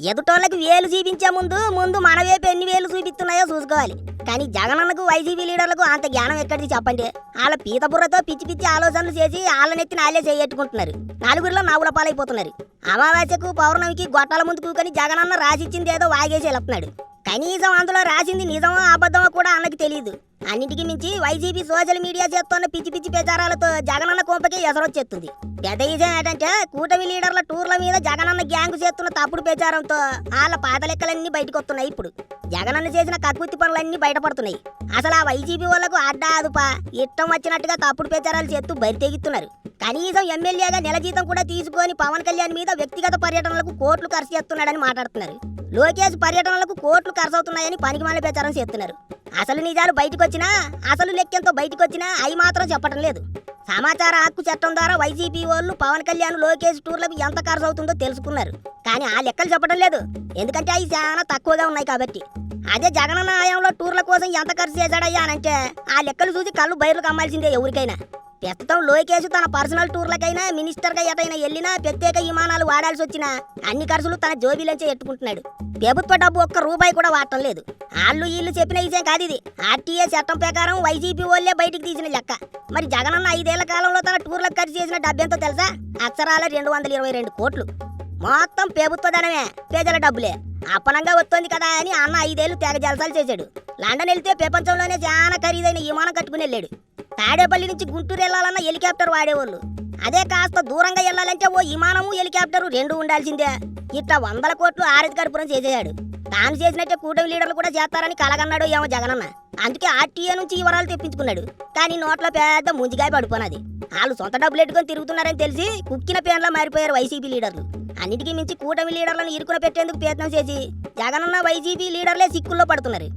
ఎదుటోళ్ళకి వేలు చూపించే ముందు ముందు మన వైపు ఎన్ని వేలు చూపిస్తున్నాయో చూసుకోవాలి. కానీ జగనన్నకు వైసీపీ లీడర్లకు అంత జ్ఞానం ఎక్కడిది చెప్పండి? వాళ్ళ పీతబుర్రతో పిచ్చి పిచ్చి ఆలోచనలు చేసి వాళ్ళనెత్తి నాలే చేయట్టుకుంటున్నారు. నలుగురిలో నవ్వుల పాలైపోతున్నారు. అమావాస్యకు పౌర్ణమికి గొట్టాల ముందు కూకని జగనన్న రాసిచ్చింది ఏదో వాగేసి వెళ్తున్నాడు. కనీసం అందులో రాసింది నిజమో అబద్ధమో కూడా అన్నకి తెలియదు అన్నిటికీ మించి వైసీపీ సోషల్ మీడియా చేస్తున్న పిచ్చి పిచ్చి ప్రచారాలతో జగనన్న కొంపకి ఎసరొచ్చేస్తుంది పెద్ద విషయం ఏంటంటే కూటమి లీడర్ల టూర్ల మీద జగనన్న గ్యాంగ్ చేస్తున్న తప్పుడు ప్రచారంతో వాళ్ళ పాత లెక్కలన్నీ బయటకు వస్తున్నాయి ఇప్పుడు. జగనన్న చేసిన కక్కుత్తి పనులన్నీ బయటపడుతున్నాయి. అసలు ఆ వైసీపీ వాళ్ళకు అడ్డా అదుపా? ఇష్టం వచ్చినట్టుగా తప్పుడు ప్రచారాలు చేస్తూ బరి తెగిస్తున్నారు. కనీసం ఎమ్మెల్యేగా నెల జీతం కూడా తీసుకొని పవన్ కళ్యాణ్ మీద వ్యక్తిగత పర్యటనలకు కోట్లు ఖర్చు చేస్తున్నాడని మాట్లాడుతున్నారు. లోకేష్ పర్యటనలకు కోట్లు ఖర్చు అవుతున్నాయని పనికిమాల ప్రచారం చేస్తున్నారు. అసలు నిజాలు బయటకు వచ్చినా అసలు లెక్కెంతో బయటకు వచ్చినా అవి మాత్రం చెప్పడం లేదు. సమాచార హక్కు చట్టం ద్వారా వైసీపీ వాళ్ళు పవన్ కళ్యాణ్ లోకేష్ టూర్లకు ఎంత ఖర్చు అవుతుందో తెలుసుకున్నారు. కానీ ఆ లెక్కలు చెప్పడం లేదు. ఎందుకంటే అవి చాలా తక్కువగా ఉన్నాయి కాబట్టి. అదే జగనన్న హయాంలో టూర్ల కోసం ఎంత ఖర్చు చేశాడయ్యా అనంటే ఆ లెక్కలు చూసి కళ్ళు బయర్లు కమ్మాల్సిందే ఎవరికైనా. ప్రస్తుతం లోకేష్ తన పర్సనల్ టూర్లకైనా మినిస్టర్గా ఎటైనా వెళ్ళినా ప్రత్యేక విమానాలు వాడాల్సి వచ్చినా అన్ని ఖర్చులు తన జోబీలోంచే ఎట్టుకుంటున్నాడు ప్రభుత్వ డబ్బు ఒక్క రూపాయి కూడా వాడటం లేదు. వాళ్ళు వీళ్ళు చెప్పిన విషయం కాదు ఇది. ఆర్టీఏ చట్టం ప్రకారం వైసీపీ వాళ్ళే బయటికి తీసిన లెక్క. మరి జగనన్న ఐదేళ్ళ కాలంలో తన టూర్లకు ఖర్చు చేసిన డబ్బెంతో తెలుసా? అక్షరాల రెండు వందల ఇరవై రెండు కోట్లు. మొత్తం ప్రభుత్వ ధనమే ప్రజల డబ్బులే. అప్పనంగా వస్తుంది కదా అని అన్న ఐదేళ్ళు తెగ జలసాలు చేశాడు. లండన్ వెళ్తే ప్రపంచంలోనే చాలా ఖరీదైన విమానం కట్టుకుని వెళ్ళాడు. తాడేపల్లి నుంచి గుంటూరు వెళ్ళాలన్న హెలికాప్టర్ వాడేవాళ్ళు. అదే కాస్త దూరంగా వెళ్ళాలంటే ఓ విమానము హెలికాప్టరు రెండు ఉండాల్సిందే. ఇట్లా వందల కోట్లు ఆరతి కర్పూరం చేసేయాడు తాను చేసినట్టే కూటమి లీడర్లు కూడా చేస్తారని కలగన్నాడు ఏమో జగనన్న. అందుకే ఆర్టీఏ నుంచి వివరాలు తెప్పించుకున్నాడు. కానీ నోట్లో పెద్ద ముంజిగాయ పడిపోనది. వాళ్ళు సొంత డబ్బులు ఎట్టుకొని తిరుగుతున్నారని తెలిసి కుక్కిన పేన్లో మారిపోయారు వైసీపీ లీడర్లు. అన్నిటికీ మించి కూటమి లీడర్లను ఇరుకున పెట్టేందుకు ప్రయత్నం చేసి జగనన్న వైసీపీ లీడర్లే సిక్కుల్లో పడుతున్నారు.